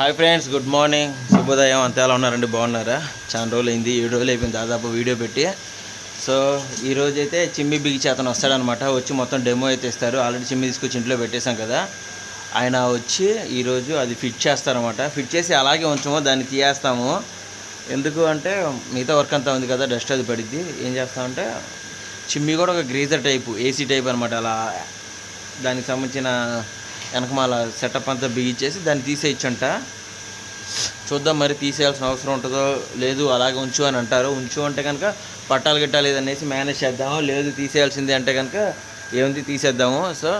Hi friends good morning శుభోదయం అంతే ఎలా ఉన్నారండి బాగున్నారా చాలా రోజులు అయింది ఏడు రోజులు అయిపోయింది దాదాపు వీడియో పెట్టి. సో ఈ అయితే చిమ్మి బిగిచి అతను వస్తాడనమాట వచ్చి మొత్తం డెమో అయితే ఇస్తారు. ఆల్రెడీ చిమ్మి తీసుకొచ్చి ఇంట్లో పెట్టేశాం కదా. ఆయన వచ్చి ఈరోజు అది ఫిట్ చేస్తారనమాట ఫిట్ చేసి అలాగే ఉంచము దాన్ని తీయేస్తాము. ఎందుకు అంటే మిగతా వర్క్ అంతా ఉంది కదా డస్ట్ అది పడిద్ది. ఏం చేస్తామంటే చిమ్మి కూడా ఒక గ్రీజర్ టైపు ఏసీ టైప్ అనమాట అలా. దానికి సంబంధించిన వెనకమాల సెటప్ అంతా బిగించేసి దాన్ని తీసేయచ్చంట. చూద్దాం మరి తీసేయాల్సిన అవసరం ఉంటుందో లేదు అలాగే ఉంచు అని అంటారు. ఉంచు అంటే కనుక పట్టాలు గిట్టాలు లేదనేసి మేనేజ్ చేద్దాము? లేదు తీసేయాల్సింది అంటే కనుక ఏముంది? తీసేద్దాము. సో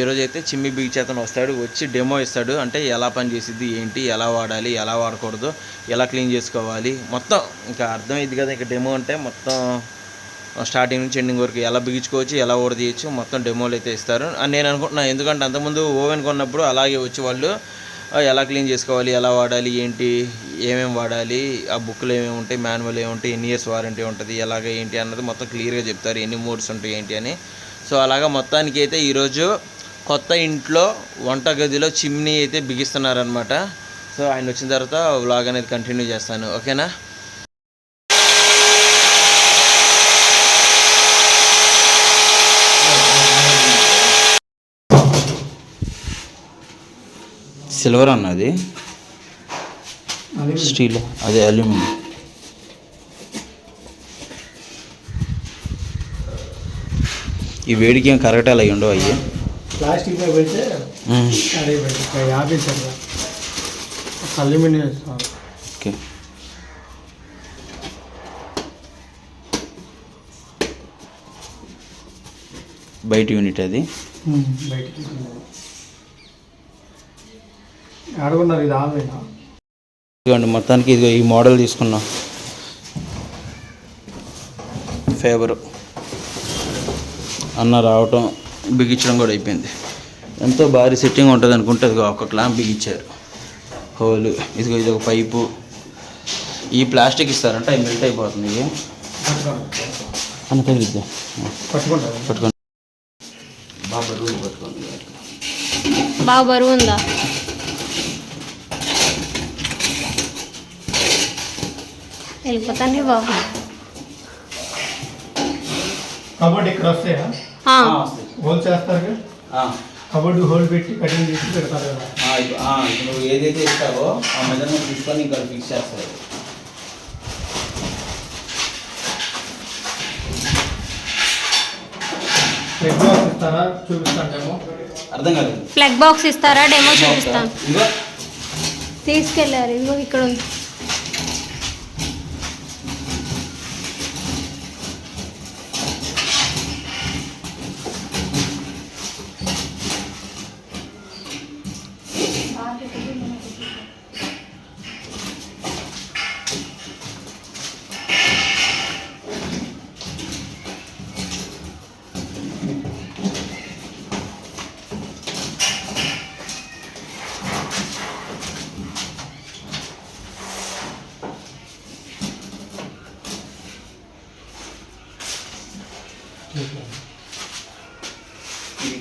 ఈరోజు అయితే చిమ్మి బిగిచేతను వస్తాడు వచ్చి డెమో ఇస్తాడు. అంటే ఎలా పని చేసిద్ది ఏంటి ఎలా వాడాలి ఎలా వాడకూడదు ఎలా క్లీన్ చేసుకోవాలి? మొత్తం ఇంకా అర్థమైంది కదా ఇంకా డెమో అంటే మొత్తం స్టార్టింగ్ నుంచి ఎండింగ్ వరకు ఎలా బిగించుకోవచ్చు ఎలా ఓడదీయచ్చు మొత్తం డెమోలు అయితే ఇస్తారు. అని నేను అనుకుంటున్నాను ఎందుకంటే అంతకుముందు ఓవెన్ కొన్నప్పుడు అలాగే వచ్చి వాళ్ళు ఎలా క్లీన్ చేసుకోవాలి ఎలా వాడాలి ఏంటి ఏమేమి వాడాలి ఆ బుక్లు ఏమేమి ఉంటాయి మాన్యువల్ ఏముంటాయి ఎన్ని ఇయర్స్ వారంటీ ఉంటుంది ఎలాగ ఏంటి అన్నది మొత్తం క్లియర్గా చెప్తారు ఎన్ని మోడ్స్ ఉంటాయి ఏంటి అని. సో అలాగా మొత్తానికి అయితే ఈరోజు కొత్త ఇంట్లో వంటగదిలో చిమ్నీ అయితే బిగిస్తున్నారనమాట సో ఆయన వచ్చిన తర్వాత వ్లాగ్ అనేది కంటిన్యూ చేస్తాను. ఓకేనా సిల్వర్ అన్నది స్టీల్ అదే అల్యూమినియం. ఈ వేడికి ఏం కరగటాలు అయ్యి ఉండవు అయ్యి. ప్లాస్టిక్ పెడితే యాభై అల్యూమినియం ఓకే. బయట యూనిట్ అది. బయటికి ఇది ఇదిగోండి మొత్తానికి ఇదిగో ఈ మోడల్ తీసుకున్నాం. ఫేవర్. అన్న రావటం బిగించడం కూడా అయిపోయింది. ఎంతో భారీ సెట్టింగ్ ఉంటుంది అనుకుంటే ఇదిగో ఒక క్లాంప్ బిగించారు. హోల్. ఇదిగో ఇది ఒక పైపు. ఈ ప్లాస్టిక్ ఇస్తారంటే అవి మెల్ట్ అయిపోతుంది ఇవి. అన్న తగిలిద్దాం? పట్టుకుంటారు. పట్టుకోండి. బాబా రూల్ పట్టుకోండి బాగా బరువు ఉందా? వెళ్ళిపోతానే బాబు. కబోర్డ్ ఇక్కడ వస్తాయా ఆ, హోల్ చేస్తారు కదా? ఆ. కబోర్డ్ హోల్ పెట్టి కటింగ్ చేసి పెడతారు కదా? నువ్వు ఏదైతే ఇస్తావో ఆ మెజర్మెంట్ తీసుకొని ఇంకా ఫిక్స్ చేస్తారు. ప్లగ్ బాక్స్ ఇస్తారా? చూపిస్తాంటేమో అర్థం కాలేదు. ప్లగ్ బాక్స్ ఇస్తారా? డెమో చూపిస్తాం ఇదిగో. తీసుకెళ్ళారు. ఇదిగో ఇక్కడ ఉంది.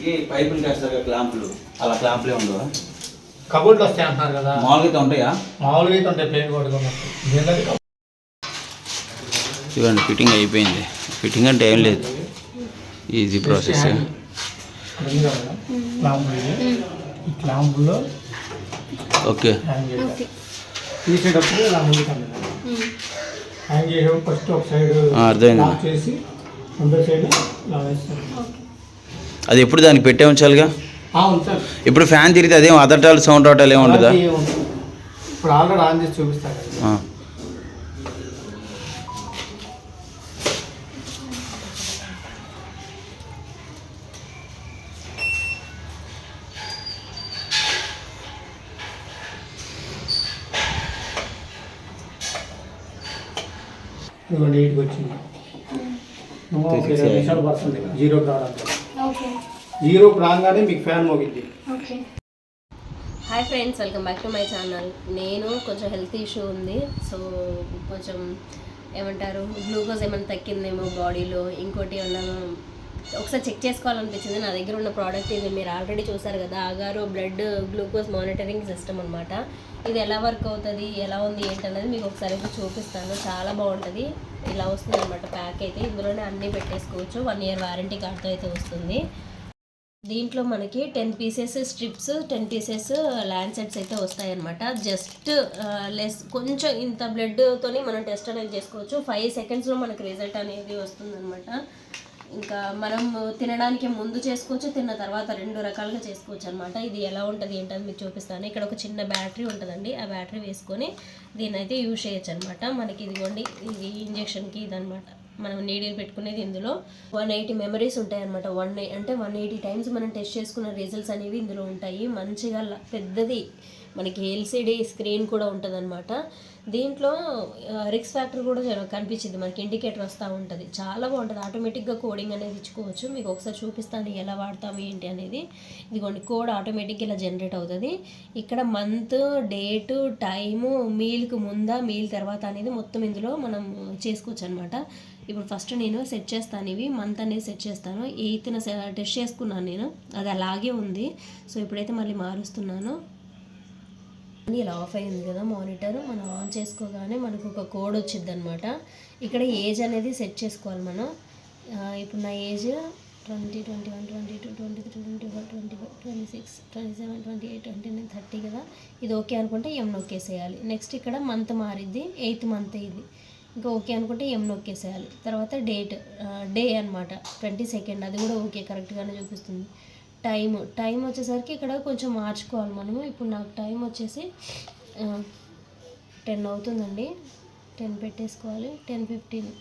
ఇది పైపులు వేస్తారు కదా క్లాంపులు. అలా క్లాంపులే ఉండవు? కబోర్డ్లు వస్తాయి అంటున్నారు కదా. మామూలుగా అయితే ఉంటాయా? మామూలుగా అయితే ఉంటాయి ప్లేన్ కబోర్డ్? ఇవ్వండి ఫిట్టింగ్ అయిపోయింది. ఫిట్టింగ్ అంటే ఏం లేదు. ఈజీ ప్రాసెస్ ఇది. ఈ క్లాంపులో ఓకే. తీసేటప్పుడు. హ్యాంగ్ చేసేటప్పుడు ఫస్ట్ ఒక సైడ్ చేసి రెండో సైడ్ ఇలా వేస్తారు ఓకే. అది ఎప్పుడు దానికి పెట్టే ఉంచాలిగా? ఇప్పుడు ఫ్యాన్ తిరిగితే అదేం అదటాలు సౌండ్ రావటాలు ఏమి ఉండదా? అలాగే ఉంటుంది. ఇప్పుడు ఆల్రెడీ ఆన్ చేసి చూపిస్తాను. కదా. ఆ. ఇదిగోండి ఎయిట్కి వచ్చింది నువ్వు ఒక జీరోకి రాగానే మీకు ఫ్యాన్ మోగింది. Okay. Hi friends welcome back to my channel. నేను కొంచెం హెల్త్ ఇష్యూ ఉంది సో కొంచెం ఏమంటారు గ్లూకోజ్ ఏమైనా తగ్గిందేమో బాడీలో ఇంకోటి ఏమన్నా ఒకసారి చెక్ చేసుకోవాలనిపించింది. నా దగ్గర ఉన్న ప్రోడక్ట్ ఇది మీరు ఆల్రెడీ చూసారు కదా ఆగారు బ్లడ్ గ్లూకోజ్ మానిటరింగ్ సిస్టమ్ అనమాట ఇది ఎలా వర్క్ అవుతుంది ఎలా ఉంది ఏంటన్నది మీకు ఒకసారి అయితే చూపిస్తాను. చాలా బాగుంటుంది. ఇలా వస్తుంది అనమాట ప్యాక్ అయితే. ఇందులోనే అన్నీ పెట్టేసుకోవచ్చు. వన్ ఇయర్ వారంటీ కార్డ్తో అయితే వస్తుంది. దీంట్లో మనకి ten pieces strips ten pieces lancets అయితే వస్తాయన్నమాట. జస్ట్ లెస్ uh, కొంచెం ఇంత బ్లడ్తోని మనం టెస్ట్ అనేది చేసుకోవచ్చు. ఫైవ్ సెకండ్స్లో మనకి రిజల్ట్ అనేది వస్తుందన్నమాట. ఇంకా మనం తినడానికి ముందు చేసుకోవచ్చు తిన్న తర్వాత రెండు రకాలుగా చేసుకోవచ్చు అనమాట ఇది ఎలా ఉంటుంది ఏంటని మీకు చూపిస్తాను. ఇక్కడ ఒక చిన్న బ్యాటరీ ఉంటుందండి. ఆ బ్యాటరీ వేసుకొని దీన్ని అయితే యూజ్ చేయొచ్చు అనమాట మనకి ఇదిగోండి ఇది ఇంజెక్షన్కి ఇదనమాట మనం నీడిల్ పెట్టుకునేది ఇందులో. వన్ ఎయిటీ మెమరీస్ ఉంటాయి అనమాట వన్ అంటే వన్ ఎయిటీ టైమ్స్ మనం టెస్ట్ చేసుకున్న రిజల్ట్స్ అనేవి ఇందులో ఉంటాయి. మంచిగా పెద్దది మనకి ఎల్సిడి స్క్రీన్ కూడా ఉంటుంది దీంట్లో రిక్స్ ఫ్యాక్టర్ కూడా కనిపించింది. మనకి ఇండికేటర్ వస్తూ ఉంటుంది. చాలా బాగుంటుంది. ఆటోమేటిక్గా కోడింగ్ అనేది ఇచ్చుకోవచ్చు. మీకు ఒకసారి చూపిస్తాను ఎలా వాడతాము ఏంటి అనేది. ఇదిగోండి కోడ్ ఆటోమేటిక్గా ఇలా జనరేట్ అవుతుంది. ఇక్కడ మంత్ డేటు టైము మీల్కి ముందా మీల్ తర్వాత అనేది మొత్తం ఇందులో మనం చేసుకోవచ్చు అనమాట ఇప్పుడు ఫస్ట్ నేను సెట్ చేస్తాను ఇవి. మంత్ అనేది సెట్ చేస్తాను. ఎయిత్న టెస్ట్ చేసుకున్నాను నేను. అది అలాగే ఉంది. సో ఇప్పుడైతే మళ్ళీ మారుస్తున్నాను. ఇలా ఆఫ్ అయింది కదా మానిటర్ మనం ఆన్ చేసుకోగానే మనకు ఒక కోడ్ వచ్చింది అనమాట ఇక్కడ ఏజ్ అనేది సెట్ చేసుకోవాలి మనం. ఇప్పుడు నా age twenty twenty one twenty two twenty three twenty four twenty five twenty six twenty seven twenty eight twenty nine thirty కదా. ఇది ఓకే అనుకుంటే ఎం నొక్కేసేయాలి. నెక్స్ట్ ఇక్కడ మంత్ మారిద్ది ఎయిత్ మంత్ ఇది. ఇంకా ఓకే అనుకుంటే ఎం నొక్కేసేయాలి. తర్వాత డేట్ డే అనమాట ట్వంటీ సెకండ్ అది కూడా ఓకే కరెక్ట్గానే చూపిస్తుంది. టైం టైం వచ్చేసరికి ఇక్కడ కొంచెం మార్చుకోవాలి మనము. ఇప్పుడు నాకు టైం వచ్చేసి టెన్ అవుతుందండి. టెన్ పెట్టేసుకోవాలి. Ten fifteen.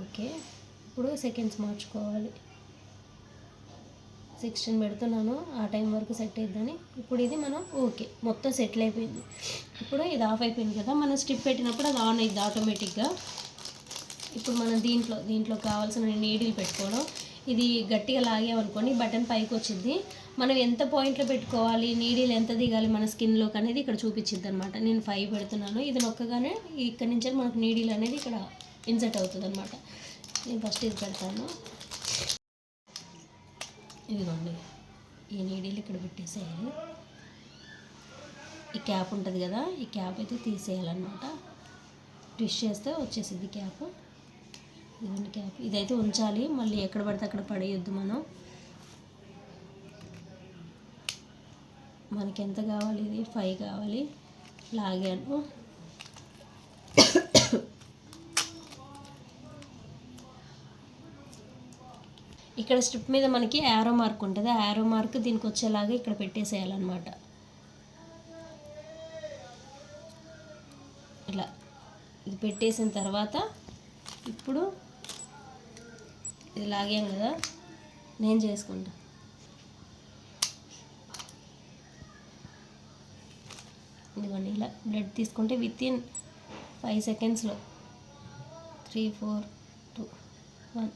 ఓకే. ఇప్పుడు సెకండ్స్ మార్చుకోవాలి. సిక్స్టీన్ పెడుతున్నాను. ఆ టైం వరకు సెట్ అయిద్దని. ఇప్పుడు ఇది మనం ఓకే. మొత్తం సెటిల్ అయిపోయింది. ఇప్పుడు ఇది ఆఫ్ అయిపోయింది కదా. మనం స్టిప్ పెట్టినప్పుడు అది ఆన్ అయింది ఆటోమేటిక్గా. ఇప్పుడు మనం దీంట్లో దీంట్లో కావాల్సిన నీడిల్ పెట్టుకోవడం. ఇది గట్టిగా లాగామనుకోండి బటన్ పైకి వచ్చింది మనం ఎంత పాయింట్లో పెట్టుకోవాలి నీడిల్ ఎంత దిగాలి మన స్కిన్లోకి అనేది ఇక్కడ చూపించింది అనమాట నేను ఫైవ్ పెడుతున్నాను. ఇది నొక్కగానే ఇక్కడ నుంచి మనకు నీడిల్ అనేది ఇక్కడ ఇన్సర్ట్ అవుతుంది అనమాట నేను ఫస్ట్ ఇది పెడతాను. ఇదిగోండి. ఈ నీడిల్ ఇక్కడ పెట్టేసేయాలి. ఈ క్యాప్ ఉంటుంది కదా ఈ క్యాప్ అయితే తీసేయాలన్నమాట. ట్విస్ట్ చేస్తే వచ్చేసింది క్యాప్. ఇదండి క్యాప్ ఇదైతే ఉంచాలి. మళ్ళీ ఎక్కడ పడితే అక్కడ పడేయొద్దు మనం. మనకి ఎంత కావాలి ఇది? ఫైవ్ కావాలి. లాగాను ఇక్కడ స్ట్రిప్ మీద మనకి యారో మార్క్ ఉంటుంది. ఆ యారో మార్క్ దీనికి వచ్చేలాగా ఇక్కడ పెట్టేసేయాలన్నమాట. ఇలా ఇది పెట్టేసిన తర్వాత ఇప్పుడు ఇది లాగాం కదా? నేను చేసుకుంటా. ఇదిగోండి ఇలా బ్లడ్ తీసుకుంటే విత్ ఇన్ ఫైవ్ సెకండ్స్లో త్రీ ఫోర్ టూ వన్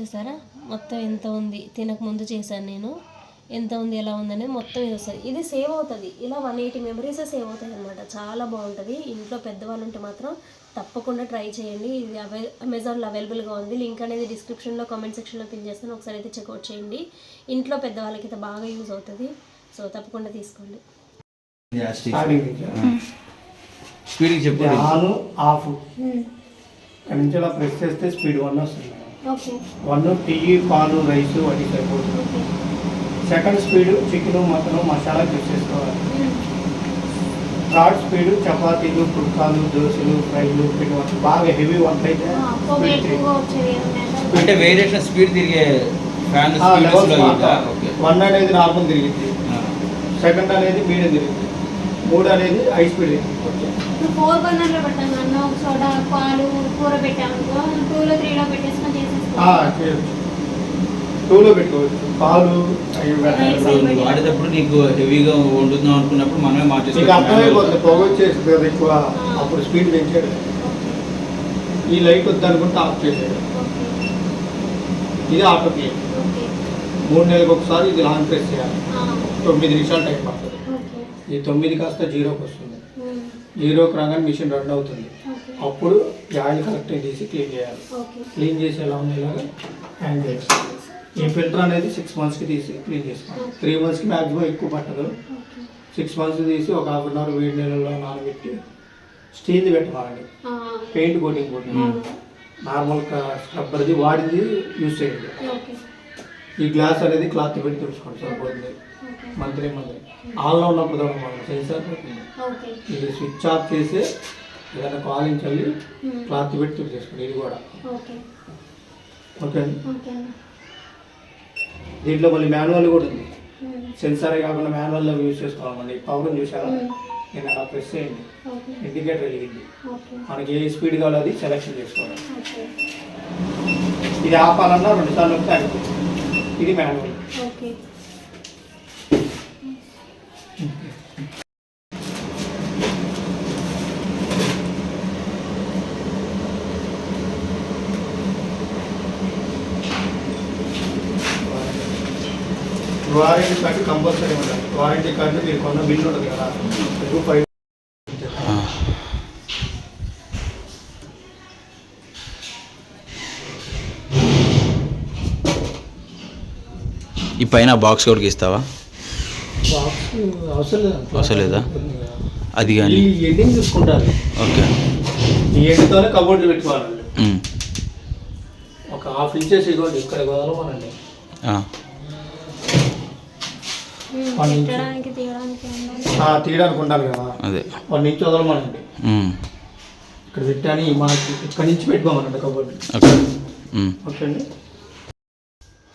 చూసారా? మొత్తం ఎంత ఉంది? తినక ముందు చేశాను నేను. ఎంత ఉంది ఎలా ఉందనేది మొత్తం ఇది వస్తుంది. ఇది సేవ్ అవుతుంది. ఇలా వన్ ఎయిటీ మెమరీస్ సేవ్ అవుతాయి అనమాట చాలా బాగుంటుంది. ఇంట్లో పెద్దవాళ్ళు ఉంటే మాత్రం తప్పకుండా ట్రై చేయండి. ఇది అవై అమెజాన్లో అవైలబుల్గా ఉంది. లింక్ అనేది డిస్క్రిప్షన్లో కామెంట్ సెక్షన్లో పిన్ చేస్తాను. ఒకసారి అయితే చెక్అవుట్ చేయండి. ఇంట్లో పెద్దవాళ్ళకి అయితే బాగా యూజ్ అవుతుంది. సో తప్పకుండా తీసుకోండి. చెప్పు. On off. నుంచి ప్రెస్ చేస్తే స్పీడ్ వన్ వస్తుంది. వన్ టీ పాలు రైస్ వాటి సరిపోతుంది. Second speed chicken mutton masala use చేసుకోవాలి. థర్డ్ స్పీడ్ చపాతీలు పుల్కాలు దోశలు ఫ్రైలు పిండి బాగా హెవీ వంట అయితే అంటే వేరియేషన్ స్పీడ్ తిరిగే వన్ అనేది నార్మల్ తిరిగింది సెకండ్ అనేది మీడియం తిరిగింది మూడు అనేది హై స్పీడ్ ఫోర్ బర్నర్లో అన్న ఒక చోట పాలు కూర పెట్టామనుకో టూలో త్రీలో పెట్టేసుకొని టూలో పెట్టుకోవచ్చు పాలు వాడేటప్పుడు నీకు హెవీగా వండుతున్నాం అనుకున్నప్పుడు మనమే మీకు అర్థమైపోతుంది పొగ వచ్చేస్తుంది కదా ఎక్కువ అప్పుడు స్పీడ్ పెంచాడు. ఈ లైట్ వద్దనుకుంటే ఆఫ్ చేసాడు ఇది ఆటో ప్లే మూడు నెలలకు ఒకసారి ఇది లాంగ్ ప్రెస్ చేయాలి. తొమ్మిది నిమిషాలు టైం పడుతుంది. ఓకే. ఈ తొమ్మిది కాస్త జీరోకి వస్తుంది. జీరోకి రాగానే మిషన్ రన్ అవుతుంది. అప్పుడు ఈ ఆయిల్ కలెక్టింగ్ తీసి క్లీన్ చేయాలి. క్లీన్ చేసి ఎలా ఉంది ఇలాగా హ్యాండ్ చేయొచ్చు ఈ ఫిల్టర్ అనేది సిక్స్ మంత్స్కి తీసి క్లీన్ చేసుకోవాలి. త్రీ మంత్స్కి మ్యాక్సిమం ఎక్కువ పట్టదు. సిక్స్ మంత్స్ తీసి ఒక హాఫ్ అన్ అవర్ వేడి నీళ్ళలో నానబెట్టి స్టీల్ పెట్టాలండి ఆ, పెయింట్ కోటింగ్ కోటింగ్ అవును. నార్మల్ స్క్రబ్బర్ది వాడింది యూజ్ చేయండి. ఈ గ్లాస్ అనేది క్లాత్ పెట్టి తుడుచుకోండి సరిపోతుంది. మంత్లీ మంత్లీ ఆన్లో ఉన్నప్పుడు మనం సెన్సార్ ఇది స్విచ్ ఆఫ్ చేసి ఏదైనా ఉమ్, క్లాత్ పెట్టి తుడిచేసుకోండి ఇది కూడా. ఓకే అండి. దీంట్లో మళ్ళీ మాన్యువల్ కూడా ఉంది. సెన్సారే కాకుండా మాన్యువల్లో యూజ్ చేసుకోవాలండి పవర్ చూసారా? నేను అలా ప్రెస్ చేయండి. ఇండికేటర్ వెలిగింది. మనకి ఏ స్పీడ్ కావాలో అది సెలెక్షన్ చేసుకోవాలి. ఇది ఆపాలన్నా రెండు సార్లు వస్తే ఆగిపోతుంది. ఇది మాన్యువల్ వారంటీ కార్డు కంపల్సరీ ఉండాలి వారంటీ కార్డు మీరు కొన్న బిల్ ఉంటుంది కదా ఈ పైన బాక్స్ కూడా ఇస్తావా? బాక్స్ అవసరం లేదు? అది కానీ. ఎండింగ్ చూసుకుంటారు. ఓకే. ఈ ఎండ్తోనే కబోర్డ్లు పెట్టుకోవాలండి. ఒక హాఫ్ ఇంచెస్ ఇవ్వండి ఇక్కడ వదలమనండి ఆ. Um, one inch. పెట్టడానికి తీయడానికి ఉండాలి కదా. అదే. వన్ ఇంచ్ వదలమనండి. ఉమ్. ఇక్కడ పెట్టాని మనకి ఇక్కడ నుంచి పెట్టుకోమనండి కబోర్డ్ ఓకే. అండి.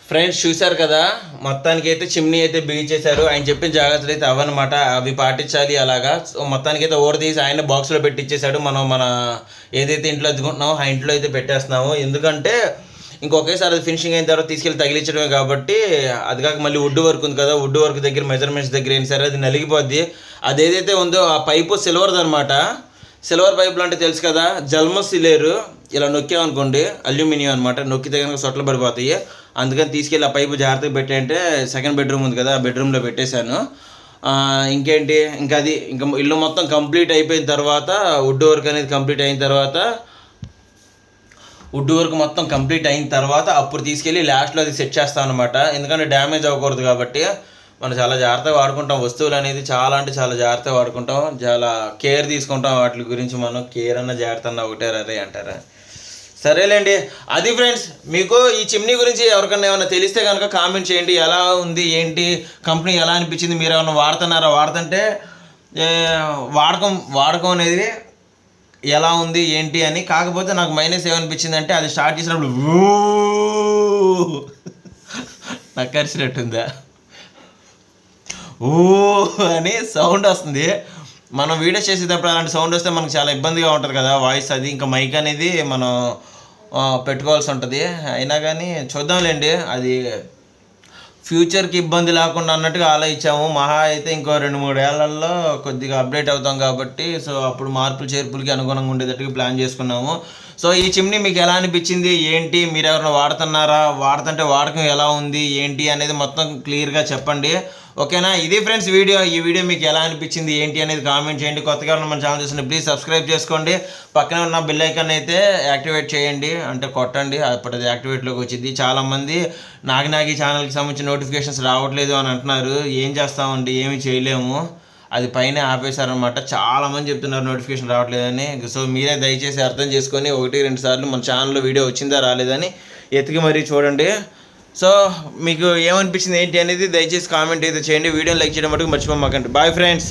ఫ్రెండ్స్ చూశారు కదా? మొత్తానికి అయితే చిమ్నీ అయితే బిగించేశారు ఆయన చెప్పిన జాగ్రత్తలు అయితే అవన్నమాట అవి పాటించాలి అలాగా. సో మొత్తానికి అయితే ఓడ తీసి ఆయన బాక్స్లో పెట్టి ఇచ్చేసాడు మనం మన ఏదైతే ఇంట్లో ఎత్తుకుంటున్నామో ఆ ఇంట్లో అయితే పెట్టేస్తున్నాము. ఎందుకంటే ఇంకొకేసారి అది ఫినిషింగ్ అయిన తర్వాత తీసుకెళ్ళి తగిలించడమే కాబట్టి అది కాక మళ్ళీ వుడ్ వర్క్ ఉంది కదా వుడ్ వర్క్ దగ్గర మెజర్మెంట్స్ దగ్గర ఏంటి సరే అది నలిగిపోద్ది. అది ఏదైతే ఉందో ఆ పైపు సిల్వర్ది అనమాట సిల్వర్ పైపులు అంటే తెలుసు కదా జల్మ సిలేరు ఇలా నొక్కామనుకోండి అల్యూమినియం అనమాట నొక్కితే కనుక సొట్లు పడిపోతాయి. అందుకని తీసుకెళ్ళి ఆ పైపు జాగ్రత్తగా పెట్టాయంటే సెకండ్ బెడ్రూమ్ ఉంది కదా ఆ బెడ్రూమ్లో పెట్టేశాను. ఇంకేంటి? ఇంకా అది ఇంకా ఇల్లు మొత్తం కంప్లీట్ అయిపోయిన తర్వాత వుడ్ వర్క్ అనేది కంప్లీట్ అయిన తర్వాత వుడ్ వర్క్ మొత్తం కంప్లీట్ అయిన తర్వాత అప్పుడు తీసుకెళ్ళి లాస్ట్లో అది సెట్ చేస్తాం అనమాట ఎందుకంటే డ్యామేజ్ అవ్వకూడదు కాబట్టి మనం చాలా జాగ్రత్తగా వాడుకుంటాం. వస్తువులు అనేది చాలా అంటే చాలా జాగ్రత్తగా వాడుకుంటాం. చాలా కేర్ తీసుకుంటాం. వాటి గురించి మనం కేర్ అన్న జాగ్రత్త అన్న ఒకటే రే అంటారా? సరేలేండి. అది ఫ్రెండ్స్ మీకు ఈ చిమ్నీ గురించి ఎవరికన్నా ఏమైనా తెలిస్తే కనుక కామెంట్ చేయండి. ఎలా ఉంది? ఏంటి? కంపెనీ ఎలా అనిపించింది? మీరు ఏమైనా వాడుతున్నారా? వాడుతుంటే వాడకం వాడకం అనేది ఎలా ఉంది ఏంటి అని. కాకపోతే నాకు మైనస్ ఏమనిపించింది అంటే అది స్టార్ట్ చేసినప్పుడు "ఊ" నాకు కరిచినట్టుందా ఓ అని సౌండ్ వస్తుంది. మనం వీడియో చేసేటప్పుడు అలాంటి సౌండ్ వస్తే మనకు చాలా ఇబ్బందిగా ఉంటుంది కదా వాయిస్ అది. ఇంకా మైక్ అనేది మనం పెట్టుకోవాల్సి ఉంటుంది. అయినా కానీ చూద్దాంలేండి అది ఫ్యూచర్కి ఇబ్బంది లేకుండా అన్నట్టుగా ఆలోచించాము. మహా అయితే ఇంకో రెండు మూడు ఏళ్ళలో కొద్దిగా అప్డేట్ అవుతాం కాబట్టి సో అప్పుడు మార్పులు చేర్పులకి అనుగుణంగా ఉండేటట్టుగా ప్లాన్ చేసుకున్నాము. సో ఈ చిమ్ని మీకు ఎలా అనిపించింది? ఏంటి? మీరు ఎవరైనా వాడుతున్నారా? వాడుతుంటే వాడకం ఎలా ఉంది? ఏంటి? అనేది మొత్తం క్లియర్గా చెప్పండి. ఓకేనా? ఇది ఫ్రెండ్స్ వీడియో. ఈ వీడియో మీకు ఎలా అనిపించింది ఏంటి అనేది కామెంట్ చేయండి. కొత్తగా ఉన్న మన ఛానల్ చూసిన ప్లీజ్ సబ్స్క్రైబ్ చేసుకోండి. పక్కనే ఉన్న బిల్ ఐకాన్ అయితే యాక్టివేట్ చేయండి. అంటే కొట్టండి. అప్పుడు అది యాక్టివేట్లోకి వచ్చింది చాలామంది నాగి ఛానల్కి సంబంధించిన నోటిఫికేషన్స్ రావట్లేదు అని అంటున్నారు. ఏం చేస్తామండి? ఏమీ చేయలేము. అది పైన ఆపేశారనమాట చాలా మంది చెప్తున్నారు నోటిఫికేషన్ రావట్లేదని. సో మీరే దయచేసి అర్థం చేసుకొని ఒకటి రెండు సార్లు మన ఛానల్లో వీడియో వచ్చిందా రాలేదని ఎతికి మరీ చూడండి. సో మీకు ఏమనిపించింది ఏంటి అనేది దయచేసి కామెంట్ అయితే చేయండి. వీడియో లైక్ చేయడం మటుకు మర్చిపోమాకండి. Bye friends